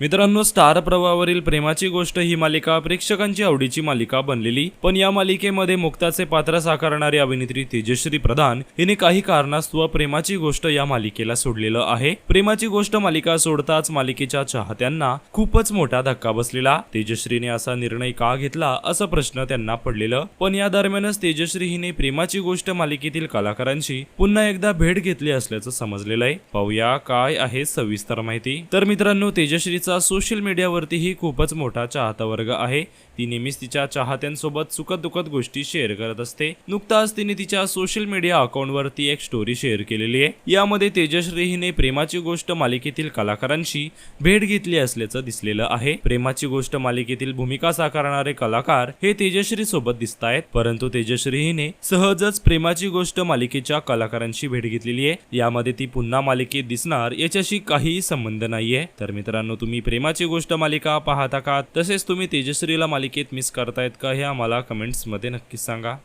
मित्रांनो स्टार प्रवाहावरील प्रेमाची गोष्ट ही मालिका प्रेक्षकांची आवडीची मालिका बनलेली. पण या मालिकेमध्ये मुक्ताचे पात्र साकारणारी अभिनेत्री तेजश्री प्रधान हिने काही कारणास्तव प्रेमाची गोष्ट या मालिकेला सोडलेलं आहे. प्रेमाची गोष्ट मालिका सोडताच मालिकेच्या चाहत्यांना खूपच मोठा धक्का बसलेला. तेजश्रीने असा निर्णय का घेतला असं प्रश्न त्यांना पडलेलं. पण या दरम्यानच तेजश्री हिने प्रेमाची गोष्ट मालिकेतील कलाकारांची पुन्हा एकदा भेट घेतली असल्याचं समजलेलं आहे. पाहूया काय आहे सविस्तर माहिती. तर मित्रांनो तेजश्रीचा सोशल मीडियावरतीही खूपच मोठा चाहता वर्ग आहे. ती नेहमीच तिच्या चाहत्यांसोबत सुखद दुखद गोष्टी शेअर करत असते. नुकताच तिने तिच्या सोशल मीडिया अकाउंटवरती एक स्टोरी शेअर केलेली आहे. यामध्ये तेजश्री हिने प्रेमाची गोष्ट मालिकेतील कलाकारांशी भेट घेतली असल्याचं दिसलेलं आहे. प्रेमाची गोष्ट मालिकेतील भूमिका साकारणारे कलाकार हे तेजश्री सोबत दिसत आहेत. परंतु तेजश्री हिने सहजच प्रेमाची गोष्ट मालिकेच्या कलाकारांशी भेट घेतलेली आहे. यामध्ये ती पुन्हा मालिकेत दिसणार याच्याशी काहीही संबंध नाहीये. तर मित्रांनो तुम्ही प्रेमाची गोष्ट मालिका पाहता का? तसेच तुम्ही तेजश्रीला मालिकेत मिस करतायत का? हे आम्हाला कमेंट्समध्ये नक्कीच सांगा.